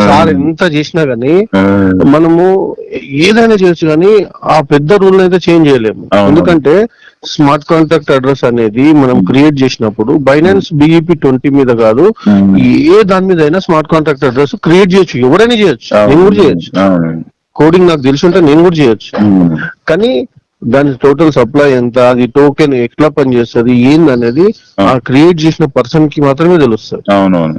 Sir ఎంత చేసినా గానీ మనము ఏదైనా చేయొచ్చు కానీ ఆ పెద్ద రూల్ అయితే చేంజ్ చేయలేము. ఎందుకంటే స్మార్ట్ కాంటాక్ట్ అడ్రస్ అనేది మనం క్రియేట్ చేసినప్పుడు బైనాన్స్ బిఈపి ట్వంటీ మీద కాదు ఉమ్. ఏ దాని మీద అయినా స్మార్ట్ కాంటాక్ట్ అడ్రస్ క్రియేట్ చేయొచ్చు. ఎవరైనా చేయొచ్చు. నేను కూడా చేయొచ్చు. కోడింగ్ నాకు తెలిసి ఉంటే నేను కూడా చేయొచ్చు. ఉమ్. కానీ దాని టోటల్ సప్లై ఎంత అది టోకెన్ ఎట్లా పనిచేస్తుంది ఏంది అనేది ఆ క్రియేట్ చేసిన పర్సన్కి మాత్రమే తెలుస్తుంది. అవునవును.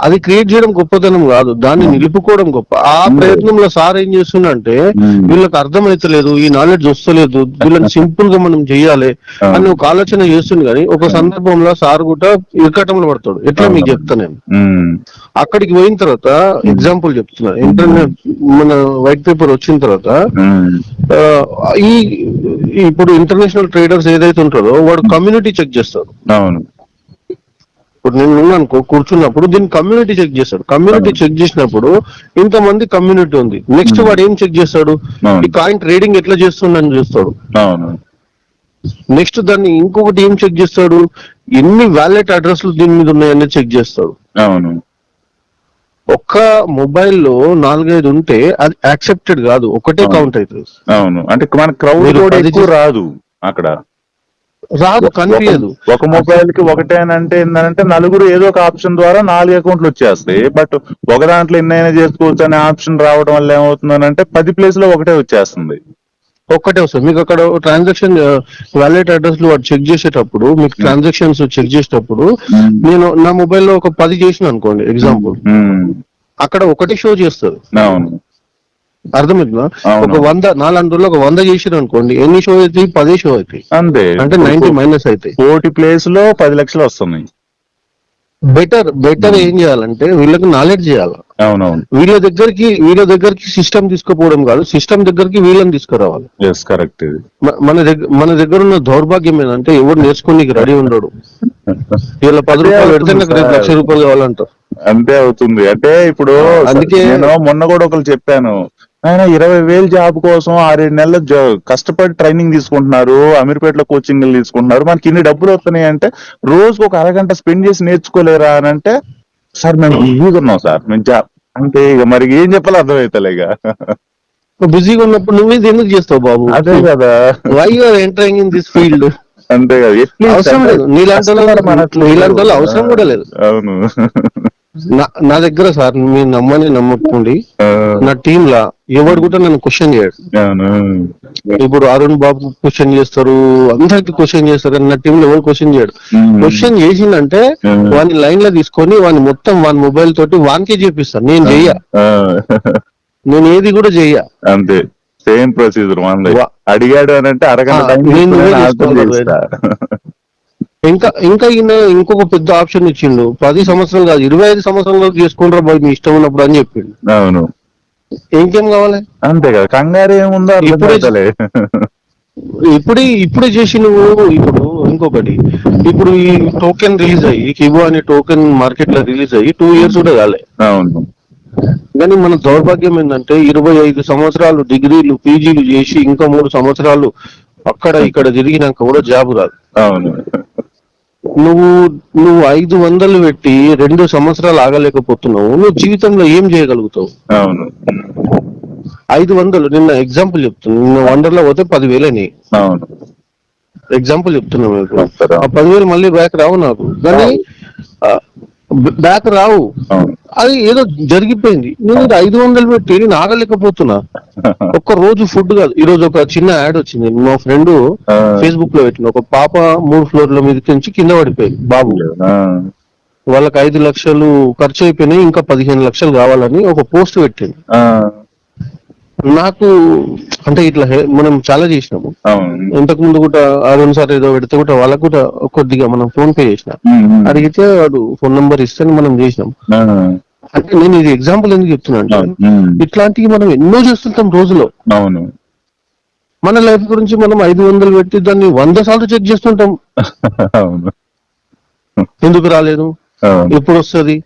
అది క్రియేట్ చేయడం గొప్పతనం కాదు. దాన్ని నిలుపుకోవడం గొప్ప. ఆ ప్రయత్నంలో సార్ ఏం చేస్తుండంటే Hmm. వీళ్ళకి అర్థమైతలేదు ఈ నాలెడ్జ్ వస్తలేదు వీళ్ళని సింపుల్గా మనం చెయ్యాలి అని ఒక ఆలోచన చేస్తుంది కానీ ఒక సందర్భంలో సార్ కూడా ఇరకటంలో పడతాడు. ఎట్లా మీకు చెప్తా నేను. అక్కడికి పోయిన తర్వాత ఎగ్జాంపుల్ చెప్తున్నా. ఇంటర్నెట్ మన వైట్ పేపర్ వచ్చిన తర్వాత ఈ ఇప్పుడు ఇంటర్నేషనల్ ట్రేడర్స్ ఏదైతే ఉంటారో వాడు కమ్యూనిటీ చెక్ అవును. ఇప్పుడు నేను అనుకో కూర్చున్నప్పుడు దీన్ని కమ్యూనిటీ చెక్ చేస్తాడు. కమ్యూనిటీ చెక్ చేసినప్పుడు ఇంతమంది కమ్యూనిటీ ఉంది. నెక్స్ట్ వాడు ఏం చెక్ చేస్తాడు. ఈ కాయిన్ ట్రేడింగ్ ఎట్లా చేస్తుండని చూస్తాడు. అవును. నెక్స్ట్ దాన్ని ఇంకొకటి ఏం చెక్ చేస్తాడు? ఎన్ని వ్యాలెట్ అడ్రస్లు దీని మీద ఉన్నాయని చెక్ చేస్తాడు. అవును. ఒక్క మొబైల్లో నాలుగైదు ఉంటే అది యాక్సెప్టెడ్ కాదు. ఒకటే. కౌంట్ అవుతుంది అవును. అంటే మన క్రౌడ్ రాదు అక్కడ. రాదు కనిపించదు ఒక- మొబైల్కి ఒకటేనంటే ఏంటంటే నలుగురు ఏదో ఒక ఆప్షన్ ద్వారా నాలుగు అకౌంట్లు వచ్చేస్తాయి. బట్ ఒక దాంట్లో ఎన్నైనా చేసుకోవచ్చు అనే ఆప్షన్ రావడం వల్ల ఏమవుతుందనంటే పది ప్లేస్లో ఒకటే వచ్చేస్తుంది. ఒక్కటే వస్తుంది. మీకు అక్కడ ట్రాన్సాక్షన్ వ్యాలెట్ అడ్రస్ వాడు చెక్ చేసేటప్పుడు మీకు ట్రాన్సాక్షన్స్ చెక్ చేసేటప్పుడు నేను నా మొబైల్లో ఒక పది చేసిన అనుకోండి ఎగ్జాంపుల్ ఉమ్. అక్కడ ఒకటి షో చేస్తుంది. అవును. అర్థమవుతుందా. ఒక వంద నాలుగు రోజులు ఒక వంద చేసిరు అనుకోండి ఎన్ని షో అవుతాయి? పదే షో అవుతాయి. అంతే. అంటే నైన్టీ మైనస్ అవుతాయి. కోటి ప్లేస్లో పది లక్షలు వస్తున్నాయి. బెటర్ బెటర్ ఏం చేయాలంటే వీళ్ళకి నాలెడ్జ్ చేయాలి. అవునవును. వీళ్ళ దగ్గరికి వీళ్ళ దగ్గరికి సిస్టమ్ తీసుకుపోవడం కాదు సిస్టమ్ దగ్గరికి వీళ్ళని తీసుకురావాలి. ఎస్ కరెక్ట్ మన దగ్గర మన దగ్గర ఉన్న దౌర్భాగ్యం ఏంటంటే ఎవరు నేర్చుకోనికి రెడీ ఉండడు. వీళ్ళ పది రూపాయలు పెడితే నాకు రేపు లక్ష రూపాయలు కావాలంటారు. అంతే అవుతుంది. అంటే ఇప్పుడు అందుకే- నేను మొన్న కూడా ఒకరు చెప్పాను ఆయన ఇరవై వేలు జాబ్ కోసం ఆరేడు నెలల కష్టపడి ట్రైనింగ్ తీసుకుంటున్నారు అమీర్పేటలో కోచింగ్ తీసుకుంటున్నారు. మనకి ఇన్ని డబ్బులు వస్తున్నాయి అంటే రోజుకు ఒక అరగంట స్పెండ్ చేసి నేర్చుకోలేరా అని అంటే సార్ మేము బిజీగా ఉన్నాం సార్. మేము జాబ్ అంటే ఇక మరి ఏం చెప్పాలో అర్థమవుతలే ఇక. బిజీగా ఉన్నప్పుడు నువ్వు ఇది ఎందుకు చేస్తావు బాబు? అదే కదా. Why you are entering in this field అంతే కదా. అవసరం లేదు. నీలాంటి అవసరం కూడా లేదు. అవును. నా దగ్గర సార్ మీరు నమ్మని నమ్మకండి. నా టీమ్ లా ఎవడు కూడా నన్ను క్వశ్చన్ చేయడు ఇప్పుడు అరుణ్ బాబు క్వశ్చన్ చేస్తారు అందరికి క్వశ్చన్ చేస్తారు కానీ నా టీమ్లో ఎవరు క్వశ్చన్ చేయడు. క్వశ్చన్ చేసిందంటే. వాని లైన్లో తీసుకొని వాని మొత్తం వాని మొబైల్ తోటి వానికే చేపిస్తాను. నేను చెయ్య నేను ఏది కూడా చెయ్య అంతే. సేమ్ ప్రొసీజర్ అడిగాడు అని అంటే అరగంట ఇంకా ఇంకా ఈయన ఇంకొక పెద్ద ఆప్షన్ ఇచ్చిండు. పది సంవత్సరాలు కాదు ఇరవై ఐదు సంవత్సరాల చేసుకుంటారా బాయ్ మీ ఇష్టం ఉన్నప్పుడు అని చెప్పిండు. అవును. ఇంకేం కావాలి? అంతే కదా కంగారు ఏముందో ఇప్పుడే-. ఇప్పుడే ఇప్పుడే చేసి నువ్వు ఇప్పుడు ఇంకొకటి. ఇప్పుడు ఈ టోకెన్ రిలీజ్ అయ్యి కిబో అనే టోకెన్ మార్కెట్లో రిలీజ్ అయ్యి టూ ఇయర్స్ కూడా కాలే. అవును. కానీ మన దౌర్భాగ్యం ఏంటంటే ఇరవై ఐదు సంవత్సరాలు డిగ్రీలు పీజీలు చేసి ఇంకా మూడు సంవత్సరాలు అక్కడ ఇక్కడ తిరిగినాక కూడా జాబ్ రాదు. అవును. నువ్వు నువ్వు ఐదు వందలు పెట్టి రెండు సంవత్సరాలు ఆగలేకపోతున్నావు. నువ్వు జీవితంలో ఏం చేయగలుగుతావు? అవును. ఐదు వందలు నిన్న ఎగ్జాంపుల్ చెప్తున్నా. నిన్న వండర్లో పోతే పదివేలని అవును. ఎగ్జాంపుల్ చెప్తున్నా మీకు? ఆ పదివేలు మళ్ళీ బ్యాక్ రావు నాకు. కానీ బ్యాక్ రావు. అది ఏదో జరిగిపోయింది. నేను ఇది ఐదు వందలు పెట్టి నేను ఆగలేకపోతున్నా. ఒక్క రోజు ఫుడ్ కాదు. ఈ రోజు ఒక చిన్న యాడ్ వచ్చింది. మా ఫ్రెండ్. ఫేస్బుక్లో పెట్టిన ఒక పాప మూడు ఫ్లోర్ల మీదకి నుంచి కింద పడిపోయింది. బాబు. వాళ్ళకి ఐదు లక్షలు ఖర్చు అయిపోయినాయి. ఇంకా పదిహేను లక్షలు కావాలని ఒక పోస్ట్ పెట్టింది. నాకు అంటే ఇట్లా మనం చాలా చేసినాము. ఇంతకు ముందు కూడా అరుణ్ సార్ ఏదో పెడితే కూడా వాళ్ళకు కూడా కొద్దిగా మనం ఫోన్ పే చేసిన. అడిగితే వాడు ఫోన్ నంబర్ ఇస్తే మనం చేసినాం. ఆ, అంటే నేను ఇది ఎగ్జాంపుల్ ఎందుకు చెప్తున్నా అంటే ఇట్లాంటివి మనం ఎన్నో చేస్తుంటాం రోజులో. అవును. మన లైఫ్ గురించి మనం ఐదు వందలు పెట్టి దాన్ని వంద సార్లు చెక్ చేస్తుంటాం. ఎందుకు రాలేదు? ఎప్పుడు వస్తుంది?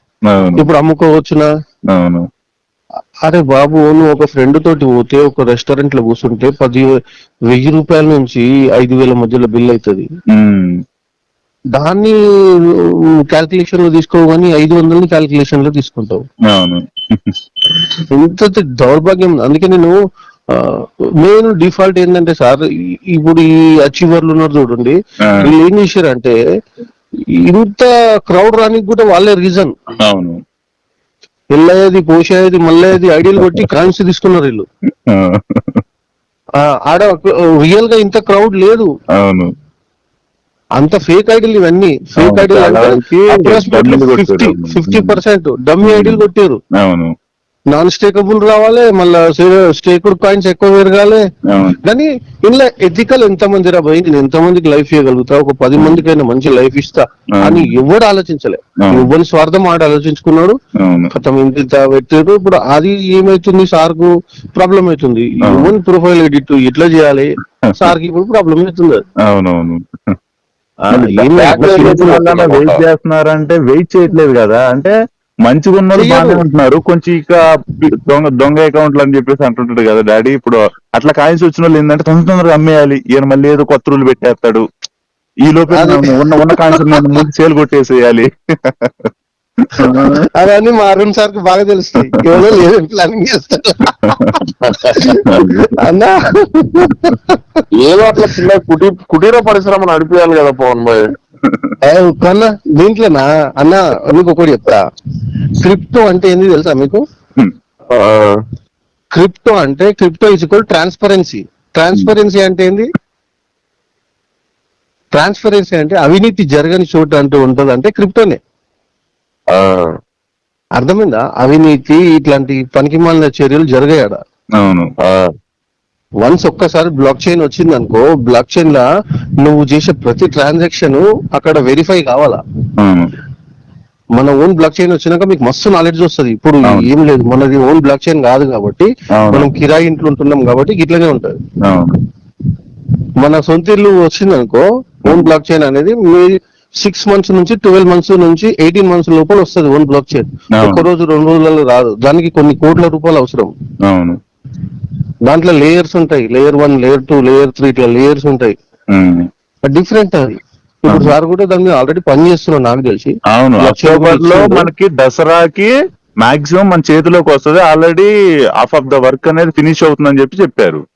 ఇప్పుడు అమ్ముకోవచ్చునా? అవును. అరే బాబు నువ్వు ఒక ఫ్రెండ్ తోటి పోతే ఒక రెస్టారెంట్లో కూర్చుంటే పది వెయ్యి రూపాయల నుంచి ఐదు వేల మధ్యలో బిల్ అవుతుంది దాన్ని క్యాల్కులేషన్లో తీసుకోగాని ఐదు వందలని క్యాల్కులేషన్లో తీసుకుంటావు. అవును. ఇంత దౌర్భాగ్యం. అందుకే నేను మెయిన్ డిఫాల్ట్ ఏంటంటే సార్ ఇప్పుడు ఈ అచీవర్లు ఉన్నారు చూడండి. వీళ్ళు ఏం చేశారంటే ఇంత క్రౌడ్ రానికి కూడా వాళ్ళే రీజన్ అవును. ఎల్లయ్యేది పోసేది మళ్ళేది ఐడియల్ కొట్టి కాయిన్స్ తీసుకున్నారు వీళ్ళు. ఆడ రియల్గా ఇంత క్రౌడ్ లేదు. అవును. అంత ఫేక్ ఐడియల్ ఇవన్నీ. Fake ideal fifty percent dummy ideal కొట్టారు. అవును. నాన్ స్టేకబుల్ రావాలి మళ్ళా స్టేకుడ్ కాయిన్స్ ఎక్కువ పెరగాలి. కానీ ఇందులో ఎథికల్ ఎంత మంది రా భయ్? నేను ఎంత మందికి లైఫ్ ఇవ్వగలుగుతా? ఒక పది మందికైనా మంచి లైఫ్ ఇస్తా. అని ఎవడు ఆలోచించలే. ఎవరి స్వార్థం ఆడ ఆలోచించుకున్నాడు? కథం ఇంత పెట్టారు ఇప్పుడు అది ఏమైతుంది? సార్కు ప్రాబ్లం అవుతుంది. ఓన్ ప్రొఫైల్ ఎడిట్ ఎట్లా చేయాలి? సార్కి ఇప్పుడు ప్రాబ్లం అవుతుంది. అవునవును. వెయిట్ చేస్తున్నారంటే వెయిట్ చేయట్లేదు కదా. అంటే మంచిగా ఉన్నారు. బాగానే ఉంటున్నారు. కొంచెం ఇక దొంగ దొంగ అకౌంట్లు అని చెప్పేసి అంటుంటాడు కదా డాడీ. ఇప్పుడు అట్లా కాయిన్స్ వచ్చిన వాళ్ళు ఏంటంటే తొందర తొందరగా అమ్మేయాలి. ఈయన మళ్ళీ ఏదో కొత్త రూల్ పెట్టేస్తాడు. ఈ లోపల ఉన్న ఉన్న కాయిన్స్ ముందు సేల్ కొట్టేసేయాలి. అవన్నీ మా అరుణ్ సార్కి బాగా తెలుస్తాయి. ఎవరో లేదు ప్లానింగ్ చేస్తారు. అన్నా. ఏదో అట్లా చిన్న కుటీ కుటీర పరిశ్రమ నడిపేయాలి కదా పవన్ భాయ్. దీంట్లోనా? అన్న మీకు ఒకటి చెప్తా. క్రిప్టో అంటే ఏంది తెలుసా మీకు? ఆ, క్రిప్టో అంటే crypto is equal transparency transparency అంటే ఏంది? ట్రాన్స్పరెన్సీ అంటే అవినీతి జరగని చోటు అంటూ ఉంటది అంటే క్రిప్టోనే. ఆ, అర్థమైందా? అవినీతి ఇట్లాంటి పనికిమాలిన చర్యలు జరిగాయడ అవును. వన్స్ ఒక్కసారి బ్లాక్ చైన్ వచ్చింది అనుకో బ్లాక్ చైన్ లా నువ్వు చేసే ప్రతి ట్రాన్సాక్షన్ అక్కడ వెరిఫై కావాలా? మన ఓన్ బ్లాక్ చైన్ వచ్చినాక మీకు మస్తు నాలెడ్జ్ వస్తుంది. ఇప్పుడు. ఏం లేదు మనది ఓన్ బ్లాక్ చైన్ కాదు కాబట్టి. మనం కిరాయి ఇంట్లో ఉంటున్నాం కాబట్టి ఇట్లానే ఉంటది. మన సొంత ఇల్లు వచ్చింది అనుకో ఓన్ బ్లాక్ చైన్ అనేది మీ సిక్స్ మంత్స్ నుంచి ట్వెల్వ్ మంత్స్ నుంచి ఎయిటీన్ మంత్స్ లోపల వస్తుంది ఓన్ బ్లాక్ చైన్. ఒక్క రోజు రెండు రోజులలో రాదు. దానికి కొన్ని కోట్ల రూపాయలు అవసరం. దాంట్లో లేయర్స్ ఉంటాయి. Layer one layer two layer three ఇట్లా లేయర్స్ ఉంటాయి. డిఫరెంట్ అది. ఇప్పుడు సార్ కూడా దాని మీద ఆల్రెడీ పని చేస్తున్నాడు నాకు తెలిసి. అవును. అక్టోబర్లో మనకి దసరాకి మాక్సిమం మన చేతిలోకి వస్తుంది. Already half of the work అనేది ఫినిష్ అవుతుందని చెప్పి చెప్పారు.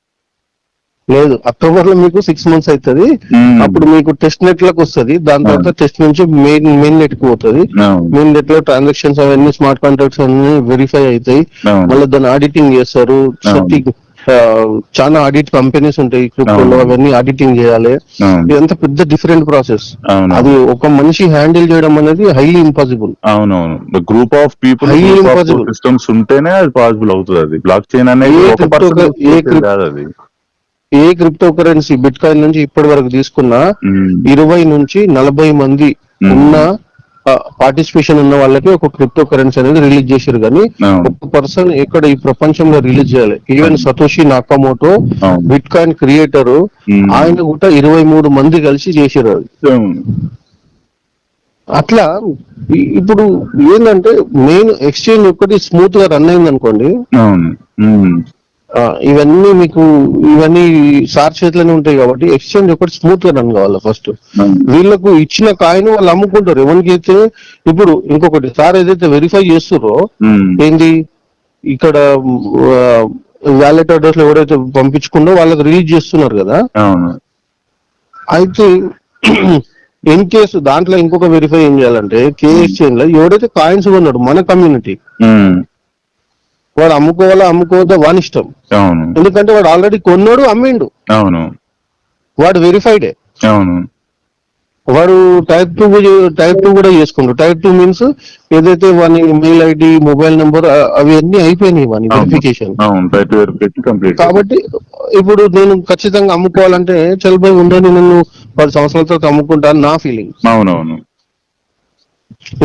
లేదు. అక్టోబర్లో మీకు సిక్స్ మంత్స్ అవుతుంది. అప్పుడు మీకు టెస్ట్ నెట్లకు వస్తుంది. దాని తర్వాత టెస్ట్ నుంచి మెయిన్ మెయిన్ నెట్కి పోతుంది. మెయిన్ నెట్లో ట్రాన్సాక్షన్స్ అవన్నీ స్మార్ట్ కాంట్రాక్ట్స్ అన్ని వెరిఫై అవుతాయి. మళ్ళీ దాన్ని ఆడిటింగ్ చేస్తారు. చాలా ఆడిట్ కంపెనీస్ ఉంటాయి క్రిప్టోలో అవును. అవన్నీ ఆడిటింగ్ చేయాలి. ఇదంతా పెద్ద డిఫరెంట్ ప్రాసెస్. అది ఒక మనిషి హ్యాండిల్ చేయడం అనేది హైలీ ఇంపాసిబుల్ అవునవును group of people of impossible. Systems ఉంటేనే అది పాసిబుల్ అవుతుంది అది బ్లాక్ చైన్ అనేది ఏ క్రిప్టో కరెన్సీ బిట్ కాయిన్ నుంచి ఇప్పటి వరకు తీసుకున్నా. ఇరవై నుంచి నలభై మంది. ఉన్న పార్టిసిపేషన్ ఉన్న వాళ్ళకి ఒక క్రిప్టో కరెన్సీ అనేది రిలీజ్ చేశారు కానీ. ఒక పర్సన్ ఇక్కడ ఈ ప్రపంచంలో రిలీజ్ చేయాలి even Satoshi Nakamoto. Bitcoin creator. ఆయన కూడా ఇరవై మూడు మంది కలిసి చేశారు. అట్లా ఇప్పుడు ఏంటంటే మెయిన్ ఎక్స్చేంజ్ ఒకటి స్మూత్గా రన్ అయింది అనుకోండి ఇవన్నీ మీకు ఇవన్నీ సార్ చేతిలోనే ఉంటాయి కాబట్టి ఎక్స్చేంజ్ ఒకటి స్మూత్గా రన్ కావాలి ఫస్ట్. వీళ్ళకు ఇచ్చిన కాయిన్ వాళ్ళు అమ్ముకుంటారు ఎవరికి అయితే ఇప్పుడు ఇంకొకటి సార్ ఏదైతే వెరిఫై చేస్తారో మ్మ్. ఏంది ఇక్కడ వ్యాలెట్ అడ్రస్లో ఎవరైతే పంపించుకుందో వాళ్ళకి రిలీజ్ చేస్తున్నారు కదా అయితే ఇన్ కేసు దాంట్లో ఇంకొక వెరిఫై ఏం చేయాలంటే కే ఎక్స్చేంజ్లో ఎవరైతే కాయిన్స్ కొన్నాడు మన కమ్యూనిటీ. వాడు అమ్ముకోవాలా అమ్ముకోవద్దా వాని ఇష్టం. అవును. ఎందుకంటే వాడు ఆల్రెడీ కొన్నాడు అమ్మిండు. అవును. వాడు వెరిఫైడే అవును. వాడు టైప్ టూ టైప్ టూ కూడా చేసుకుంటాడు. టైప్ టూ మీన్స్ ఏదైతే వాని మెయిల్ ఐడి మొబైల్ నెంబర్ అవి అన్ని అయిపోయినాయి వాని. వెరిఫికేషన్ కాబట్టి ఇప్పుడు నేను ఖచ్చితంగా అమ్ముకోవాలంటే చల్బై ఉండని నేను పది సంవత్సరాల తర్వాత అమ్ముకుంటాను నా ఫీలింగ్ అవునవును.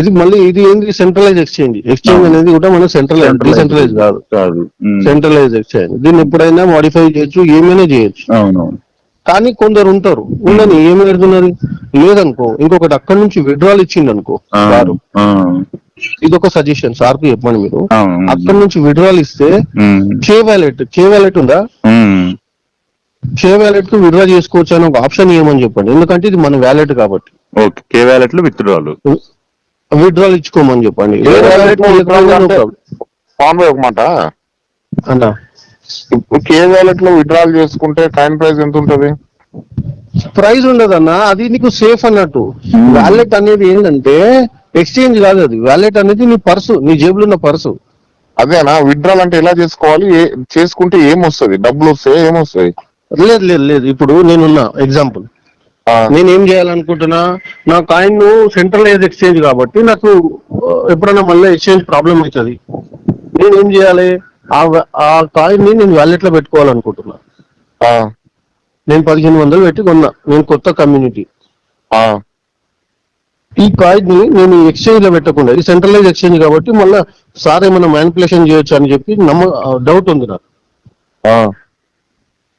ఇది మళ్ళీ ఇది ఏంది? Centralize exchange exchange. అనేది కూడా మనం సెంట్రలైజ్ డిసెంట్రలైజ్ కాదు. కాదు. సెంట్రలైజ్ ఎక్స్చేంజ్ దీన్ని ఎప్పుడైనా మాడిఫై చేయొచ్చు ఏమైనా చేయొచ్చు. కానీ కొందరు ఉంటారు. ఉండని ఏమి పెడుతున్నది లేదనుకో ఇంకొకటి అక్కడి నుంచి విడ్రాల్ ఇచ్చింది అనుకో ఆ, ఇది ఒక సజెషన్ సార్కు చెప్పండి మీరు. అక్కడి నుంచి విడ్రాల్ ఇస్తే. చే వ్యాలెట్ చే వ్యాలెట్ ఉందా. చే వ్యాలెట్కు విడ్రా చేసుకోవచ్చు అని ఒక ఆప్షన్ ఇవ్వమని చెప్పండి. ఎందుకంటే ఇది మన వ్యాలెట్ కాబట్టి. ఓకే కే వ్యాలెట్లో విత్డ్రాలు విత్డ్రాల్ ఇచ్చుకోమని చెప్పండి భాయ్ ఒక మాట అన్నా. కే వ్యాలెట్లో విత్డ్రాల్ చేసుకుంటే కాయిన్ ప్రైస్ ఎంత ఉంటది? ప్రైస్ ఉండదన్నా అది నీకు సేఫ్ అన్నట్టు. Hmm. వ్యాలెట్ అనేది ఏంటంటే ఎక్స్చేంజ్ కాదు అది. వ్యాలెట్ అనేది నీ పర్సు నీ జేబులో ఉన్న పర్సు అదేనా విత్డ్రాల్ అంటే ఎలా చేసుకోవాలి? చేసుకుంటే ఏమొస్తుంది? డబ్బులు వస్తాయి? ఏమొస్తాయి? లేదు లేదు లేదు. ఇప్పుడు నేనున్నా ఎగ్జాంపుల్ నేను ఏం చేయాలనుకుంటున్నా నా కాయిన్ సెంట్రలైజ్ ఎక్స్చేంజ్ కాబట్టి నాకు ఎప్పుడైనా మళ్ళీ ఎక్స్చేంజ్ ప్రాబ్లం అవుతుంది. నేను ఏం చేయాలి? ఆ కాయిన్ని నేను వ్యాలెట్లో పెట్టుకోవాలనుకుంటున్నా. నేను పదిహేను వందలు పెట్టి కొన్నా. నేను కొత్త కమ్యూనిటీ ఈ కాయిన్ని నేను ఎక్స్చేంజ్లో పెట్టకుండా ఇది సెంట్రలైజ్ ఎక్స్చేంజ్ కాబట్టి మళ్ళీ సార్ ఏమైనా మ్యానిపులేషన్ చేయొచ్చు అని చెప్పి నమ్మ డౌట్ ఉంది నాకు.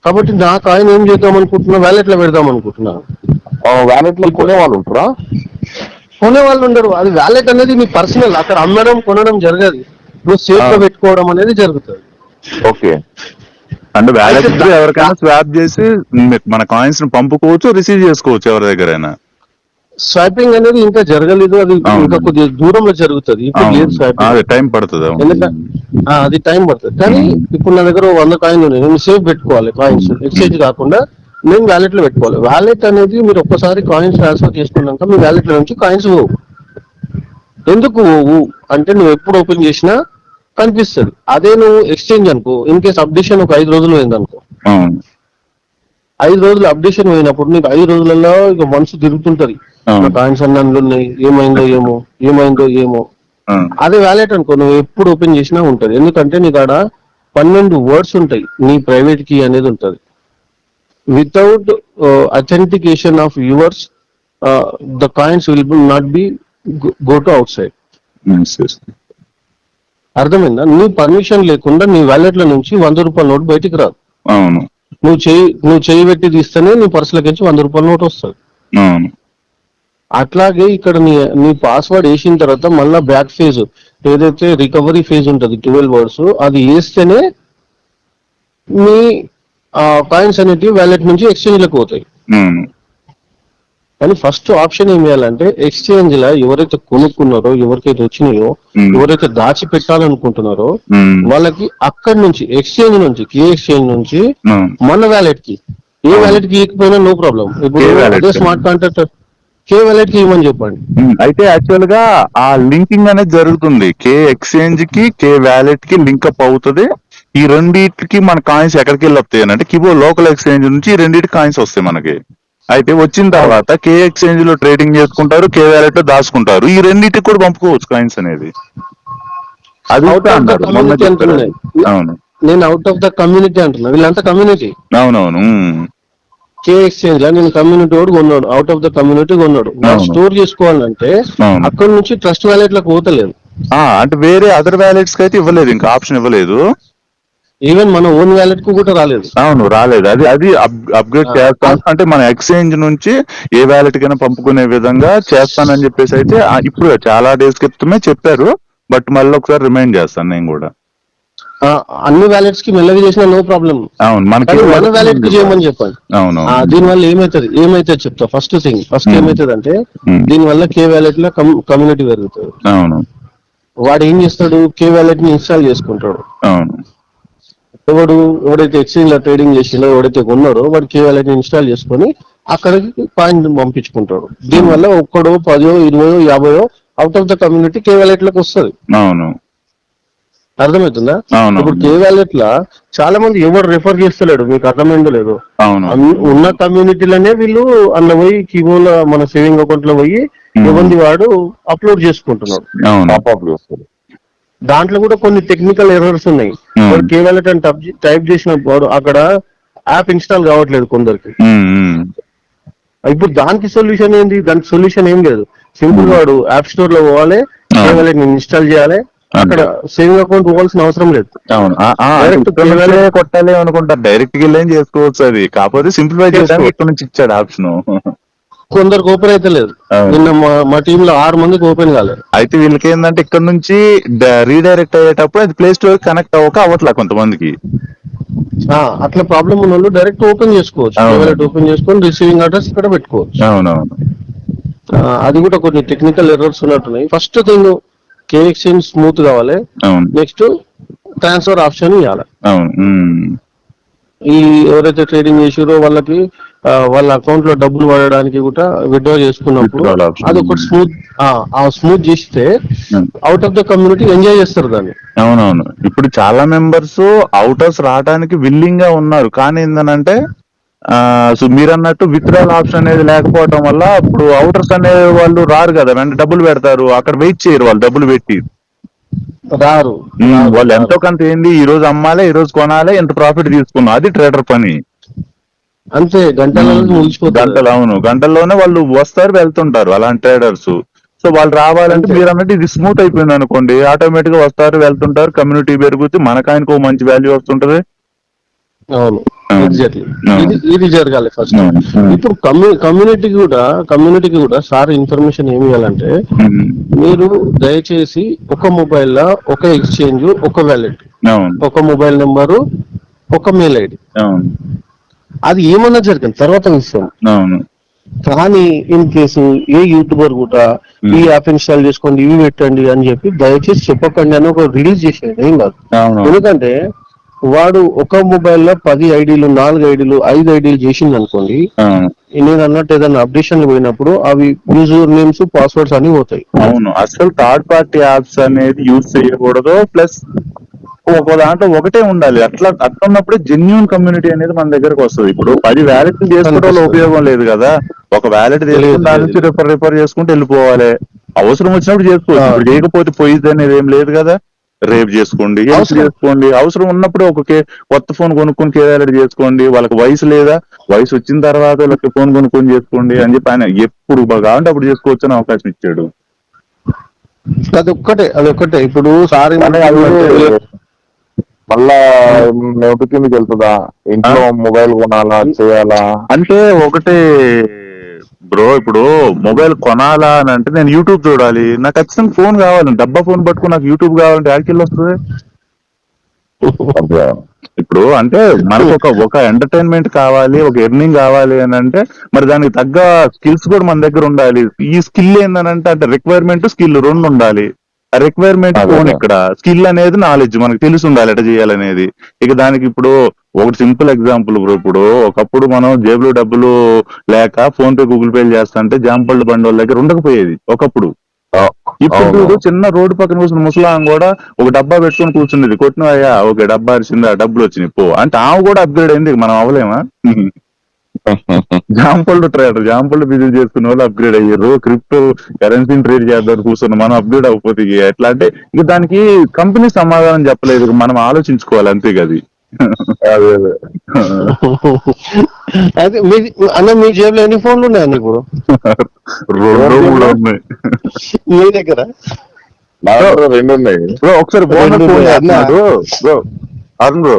కాబట్టి నా కాయిన్ ఏం చేద్దాం అనుకుంటున్నా? వ్యాలెట్లో పెడదాం అనుకుంటున్నా. ఆ, వ్యాలెట్లో కొనే వాళ్ళు ఉంటారా? కొనే వాళ్ళు ఉండరు. అది వ్యాలెట్ అనేది నీ పర్సనల్ అక్కడ అమ్మడం కొనడం జరగదు. నువ్వు సేఫ్లో. పెట్టుకోవడం అనేది జరుగుతుంది. ఓకే. అంటే వ్యాలెట్ ఎవరికైనా స్వాప్ చేసి మన కాయిన్స్ని పంపుకోవచ్చు రిసీవ్ చేసుకోవచ్చు ఎవరి దగ్గరైనా. స్వాపింగ్ అనేది ఇంకా జరగలేదు అది. ఇంకా కొద్దిగా దూరంలో జరుగుతుంది. ఇప్పుడు లేదు. స్వాపింగ్ టైం పడుతుంది అది టైం పడుతుంది. కానీ ఇప్పుడు నా దగ్గర వంద కాయిన్ ఉన్నాయి. నేను సేఫ్ పెట్టుకోవాలి కాయిన్స్ ఎక్స్చేంజ్ కాకుండా నేను వ్యాలెట్లో పెట్టుకోవాలి. వ్యాలెట్ అనేది మీరు ఒక్కసారి కాయిన్స్ ట్రాన్స్ఫర్ చేసుకున్నాక మీ వ్యాలెట్లో నుంచి కాయిన్స్ పోవు. ఎందుకు పోవు? అంటే నువ్వు ఎప్పుడు ఓపెన్ చేసినా కనిపిస్తుంది. అదే నువ్వు ఎక్స్చేంజ్ అనుకో. ఇన్ కేస్ అప్డేషన్ ఒక ఐదు రోజులు పోయింది అనుకో అవును. ఐదు రోజులు అప్డేషన్ పోయినప్పుడు నీకు ఐదు రోజులలో ఇక మనసు తిరుగుతుంటది. కాయిన్స్ అన్ని ఉన్నాయి. ఏమైందో ఏమో ఏమైందో ఏమో. అదే వ్యాలెట్ అనుకో నువ్వు ఎప్పుడు ఓపెన్ చేసినా ఉంటది. ఎందుకంటే నీకు ఆడ పన్నెండు వర్డ్స్ ఉంటాయి. నీ ప్రైవేట్ కీ అనేది ఉంటది. Without authentication of yours the coins will not be go to outside. అర్థమైందా? నీ పర్మిషన్ లేకుండా నీ వ్యాలెట్లో నుంచి వంద రూపాయల నోట్ బయటికి రాదు. అవును. నువ్వు చేయి నువ్వు చేయి పెట్టి తీస్తేనే నీ పర్సులకి వంద రూపాయల నోట్ వస్తుంది. అవును. అట్లాగే ఇక్కడ నీ నీ పాస్వర్డ్ వేసిన తర్వాత మళ్ళా బ్యాక్ ఫేజ్ ఏదైతే రికవరీ ఫేజ్ ఉంటుంది ట్వెల్వ్ వర్డ్స్ అది వేస్తేనే మీ కాయిన్స్ అనేటివి వ్యాలెట్ నుంచి ఎక్స్చేంజ్లకు పోతాయి కానీ ఫస్ట్ ఆప్షన్ ఏం చేయాలంటే ఎక్స్చేంజ్ లా ఎవరైతే కొనుక్కున్నారో ఎవరికైతే వచ్చినాయో. ఎవరైతే దాచి పెట్టాలనుకుంటున్నారో. వాళ్ళకి అక్కడి నుంచి ఎక్స్చేంజ్ నుంచి కే ఎక్స్చేంజ్ నుంచి. మన వ్యాలెట్కి ఏ వ్యాలెట్కి ఇవ్వకపోయినా నో ప్రాబ్లం ఇప్పుడు. స్మార్ట్ కాంటాక్ట్ కే వ్యాలెట్కి ఇవ్వమని చెప్పండి. అయితే యాక్చువల్గా ఆ లింకింగ్ అనేది జరుగుతుంది. కే ఎక్స్చేంజ్కి కే వ్యాలెట్కి లింక్ అప్ అవుతుంది. ఈ రెండింటికి మన కాయిన్స్ ఎక్కడికి వెళ్ళి అంటే కిబో లోకల్ ఎక్స్చేంజ్ నుంచి రెండింటి కాయిన్స్ వస్తాయి మనకి. అయితే వచ్చిన తర్వాత కే ఎక్స్చేంజ్లో ట్రేడింగ్ చేసుకుంటారు కే వ్యాలెట్లో దాచుకుంటారు. ఈ రెండింటికి కూడా పంపుకోవచ్చు కాయిన్స్ అనేది. అది మొన్న అంటున్నాయి. అవును. నేను అవుట్ ఆఫ్ ద కమ్యూనిటీ అంటున్నా. వీళ్ళంతా కమ్యూనిటీ అవునవును. కే ఎక్స్చేంజ్ లా నేను కమ్యూనిటీ వాడు కొన్నాడు. అవుట్ ఆఫ్ ద కమ్యూనిటీ కొన్నాడు. స్టోర్ చేసుకోవాలంటే. అక్కడ నుంచి ట్రస్ట్ వ్యాలెట్లకు పోతలేదు. అంటే వేరే అదర్ వ్యాలెట్స్కి అయితే ఇవ్వలేదు. ఇంకా ఆప్షన్ ఇవ్వలేదు. ఈవెన్ మన ఓన్ వ్యాలెట్కు కూడా రాలేదు. అవును రాలేదు. అది అది అప్గ్రేడ్ చేస్తాను. అంటే మన ఎక్స్చేంజ్ నుంచి ఏ వ్యాలెట్ కైనా పంపుకునే విధంగా చేస్తానని చెప్పేసి అయితే ఇప్పుడు చాలా డేస్ క్రితమే చెప్పారు. బట్ మళ్ళీ ఒకసారి రిమైండ్ చేస్తాను నేను కూడా. అన్ని వ్యాలెట్స్కి మెల్లగా చేసినా నో ప్రాబ్లం అవును మనకి మన వ్యాలెట్కి చేయమని చెప్పండి అవును దీని వల్ల ఏమైతుంది? ఏమైతే చెప్తా. First thing first. ఏమైతుంది అంటే. దీని వల్ల కే వ్యాలెట్లో కమ్యూనిటీ పెరుగుతుంది. అవును. వాడు ఏం చేస్తాడు? కే వ్యాలెట్ని ఇన్స్టాల్ చేసుకుంటాడు. అవును. ఎవడు ఎవడైతే ఎక్స్చేంజ్లో ట్రేడింగ్ చేసిండో ఎవడైతే కొన్నాడో వాడు కే వ్యాలెట్ని ఇన్స్టాల్ చేసుకొని అక్కడికి కాయిన్ పంపించుకుంటాడు. దీని వల్ల ఒక్కడో పదో ఇరవయో యాభయో out of the community K వ్యాలెట్లకు వస్తుంది. అవును. అర్థమవుతుందా? అవును. ఇప్పుడు కే వ్యాలెట్ లా చాలా మంది ఎవరు రెఫర్ చేస్తలేడు మీకు అర్థమైందో లేదు. ఉన్న కమ్యూనిటీలోనే వీళ్ళు అందులో పోయి కీబోర్డ్ మన సేవింగ్ అకౌంట్లో పోయి. ఎవరిది వాడు అప్లోడ్ చేసుకుంటున్నాడు. దాంట్లో కూడా కొన్ని టెక్నికల్ ఎర్రర్స్ ఉన్నాయి. వాడు కే వ్యాలెట్ అని టైప్ టైప్ చేసినప్పుడు అక్కడ యాప్ ఇన్స్టాల్ కావట్లేదు కొందరికి. ఇప్పుడు దానికి సొల్యూషన్ ఏంది? దానికి సొల్యూషన్ ఏం లేదు. సింపుల్ వాడు యాప్ స్టోర్లో పోవాలి. కే వ్యాలెట్ ఇన్స్టాల్ చేయాలి అక్కడ సేవింగ్ అకౌంట్ పోవాల్సిన అవసరం లేదు. అవును. నుంచే కొట్టాలి అనుకుంటారు డైరెక్ట్గా వెళ్ళేం చేసుకోవచ్చు అది. కాకపోతే సింప్లిఫై చేసుకోవచ్చు. ఇక్కడ నుంచి ఇచ్చాడు ఆప్షన్. కొందరికి ఓపెన్ అయితే లేదు. నిన్న మా- టీమ్లో ఆరు మందికి ఓపెన్ కాలేదు. అయితే వీళ్ళకి ఏంటంటే ఇక్కడ నుంచి రీడైరెక్ట్ అయ్యేటప్పుడు అది ప్లే స్టోర్ కనెక్ట్ అవ్వక అవ్వట్లే కొంతమందికి. అట్లా ప్రాబ్లం ఉన్న వాళ్ళు డైరెక్ట్ ఓపెన్ చేసుకోవచ్చు ఓపెన్ చేసుకొని రిసీవింగ్ అడ్రస్ ఇక్కడ పెట్టుకోవచ్చు. అవునవును. అది కూడా కొన్ని టెక్నికల్ ఎర్రర్స్ ఉన్నట్టున్నాయి. First thing K exchange smooth కావాలి. అవును. నెక్స్ట్ ట్రాన్స్ఫర్ ఆప్షన్ ఇవ్వాలి. ఈ ఎవరైతే ట్రేడింగ్ చేసారో వాళ్ళకి వాళ్ళ అకౌంట్లో డబ్బులు పడడానికి కూడా విత్డ్రా చేసుకున్నప్పుడు. అది ఒకటి స్మూత్ ఆ స్మూత్ చేస్తే. Out of the community enjoy చేస్తారు దాన్ని. అవునవును. ఇప్పుడు చాలా మెంబర్స్ అవుటర్స్ రావడానికి విల్లింగ్గా ఉన్నారు. కానీ ఏంటంటే సో మీరు అన్నట్టు విత్డ్రాల్ ఆప్షన్ అనేది లేకపోవడం వల్ల ఇప్పుడు అవుటర్స్ అనే వాళ్ళు రారు కదా వెంట డబ్బులు పెడతారు అక్కడ వెయిట్ చేయరు వాళ్ళు డబ్బులు పెట్టి. రారు. వాళ్ళు. ఎంతో కొంత ఏంది ఈ రోజు అమ్మాలి ఈ రోజు కొనాలి ఎంత ప్రాఫిట్ తీసుకున్నాం అది ట్రేడర్ పని. అంతే గంటలు అవును. గంటల్లోనే వాళ్ళు వస్తారు వెళ్తుంటారు అలాంటి ట్రేడర్స్ సో వాళ్ళు రావాలంటే. మీరు అన్నట్టు ఇది స్మూత్ అయిపోయింది అనుకోండి. ఆటోమేటిక్గా వస్తారు వెళ్తుంటారు కమ్యూనిటీ పెరుగుతుంది మనకు ఆయనకు మంచి వాల్యూ వస్తుంటది. అవును. ఇది జరగాలి ఫస్ట్. ఇప్పుడు కమ్యూ కమ్యూనిటీకి కూడా కమ్యూనిటీకి కూడా సార్ ఇన్ఫర్మేషన్ ఏమి ఇవ్వాలంటే మీరు దయచేసి ఒక మొబైల్లో ఒక ఎక్స్చేంజ్ ఒక వ్యాలెట్ ఒక మొబైల్ నెంబరు ఒక మెయిల్ ఐడి అది ఏమన్నా జరిగింది? తర్వాత విషయం. కానీ ఇన్ కేసు ఏ యూట్యూబర్ కూడా ఈ యాప్ ఇన్స్టాల్ చేసుకోండి ఇవి పెట్టండి అని చెప్పి దయచేసి చెప్పకండి అని ఒక రిలీజ్ చేసేది ఏం కాదు. ఎందుకంటే వాడు ఒక మొబైల్లో పది ఐడీలు నాలుగు ఐడీలు ఐదు ఐడీలు చేసింది అనుకోండి. నేను అన్నట్టు ఏదైనా అప్డేషన్ పోయినప్పుడు అవి యూజర్ నేమ్స్ పాస్వర్డ్స్ అన్ని పోతాయి. అవును. అసలు థర్డ్ పార్టీ యాప్స్ అనేది యూజ్ చేయకూడదు. ప్లస్ ఒక దాంట్లో ఒకటే ఉండాలి. అట్లా అట్లా ఉన్నప్పుడే జెన్యున్ కమ్యూనిటీ అనేది మన దగ్గరకు వస్తుంది. ఇప్పుడు పది వ్యాలెట్ చేసుకోవడం ఉపయోగం లేదు కదా. ఒక వ్యాలెట్ దాని నుంచి రిఫర్ రిఫర్ చేసుకుంటూ వెళ్ళిపోవాలి. అవసరం వచ్చినప్పుడు చేసుకోవచ్చు. ఇప్పుడు చేయకపోతే పోయిద్ది అనేది ఏం లేదు కదా. రేపు చేసుకోండి. చేసుకోండి? అవసరం ఉన్నప్పుడు ఒక కే- కొత్త ఫోన్ కొనుక్కొని కేదారెడ్డి చేసుకోండి. వాళ్ళకి వయసు లేదా వయసు వచ్చిన తర్వాత వీళ్ళకి ఫోన్ కొనుక్కొని చేసుకోండి అని చెప్పి ఆయన ఎప్పుడు కావాలంటే అప్పుడు చేసుకోవచ్చు అని అవకాశం ఇచ్చాడు. అది ఒక్కటే అది ఒక్కటే ఇప్పుడు సార్ మళ్ళా నోటి కిందకి వెళ్తుందా? ఇంట్లో మొబైల్ కొనాలా చేయాలా? అంటే ఒకటే బ్రో ఇప్పుడు మొబైల్ కొనాలా అని అంటే నేను యూట్యూబ్ చూడాలి. నాకు ఖచ్చితంగా ఫోన్ కావాలి. డబ్బా ఫోన్ పట్టుకుని నాకు యూట్యూబ్ కావాలంటే యాడికెళ్ళి వస్తుంది. ఇప్పుడు అంటే మనకు ఒక ఒక ఎంటర్టైన్మెంట్ కావాలి ఒక ఎర్నింగ్ కావాలి అని అంటే మరి దానికి తగ్గ స్కిల్స్ కూడా మన దగ్గర ఉండాలి. ఈ స్కిల్ ఏందనంటే అంటే రిక్వైర్మెంట్ స్కిల్ రెండు ఉండాలి. రిక్వైర్మెంట్. ఫోన్ ఇక్కడ. స్కిల్ అనేది నాలెడ్జ్ మనకు తెలిసి ఉండాలి ఎట్లా చేయాలనేది. ఇక దానికి ఇప్పుడు ఒకటి సింపుల్ ఎగ్జాంపుల్ బ్రో ఇప్పుడు. ఒకప్పుడు మనం జేబులో డబ్బులు లేక ఫోన్ పే గూగుల్ పే చేస్తా జాంపళ్ళు బండి వాళ్ళ దగ్గర ఉండకపోయేది ఒకప్పుడు. ఇప్పుడు చిన్న రోడ్డు పక్కన కూర్చున్న ముసలాం కూడా ఒక డబ్బా పెట్టుకొని కూర్చున్నది. కొట్టినవయ్యా ఒక డబ్బా అరిచింది ఆ డబ్బులు వచ్చినాయి పో. అంటే ఆమె కూడా అప్గ్రేడ్ అయింది మనం అవ్వలేమా? జాంపళ్ళు ట్రేడర్ జాంపళ్ళు బిజినెస్ చేసుకున్న వాళ్ళు అప్గ్రేడ్ అయ్యారు. క్రిప్టో కరెన్సీని ట్రేడ్ చేద్దాం కూర్చున్న. మనం అప్గ్రేడ్ అవ్వకపోతే ఎట్లా? అంటే ఇక దానికి కంపెనీ సమాధానం చెప్పలేదు. మనం ఆలోచించుకోవాలి అంతే కది అదే. అదే అయితే మీ అన్న మీ జేబులో ఎన్ని ఫోన్లు ఉన్నాయండి ఇప్పుడు? రెండు మూడు ఉన్నాయి. మీ దగ్గర? రెండు ఉన్నాయి. బ్రో ఒకసారి బ్రో అరుణ్ బ్రో.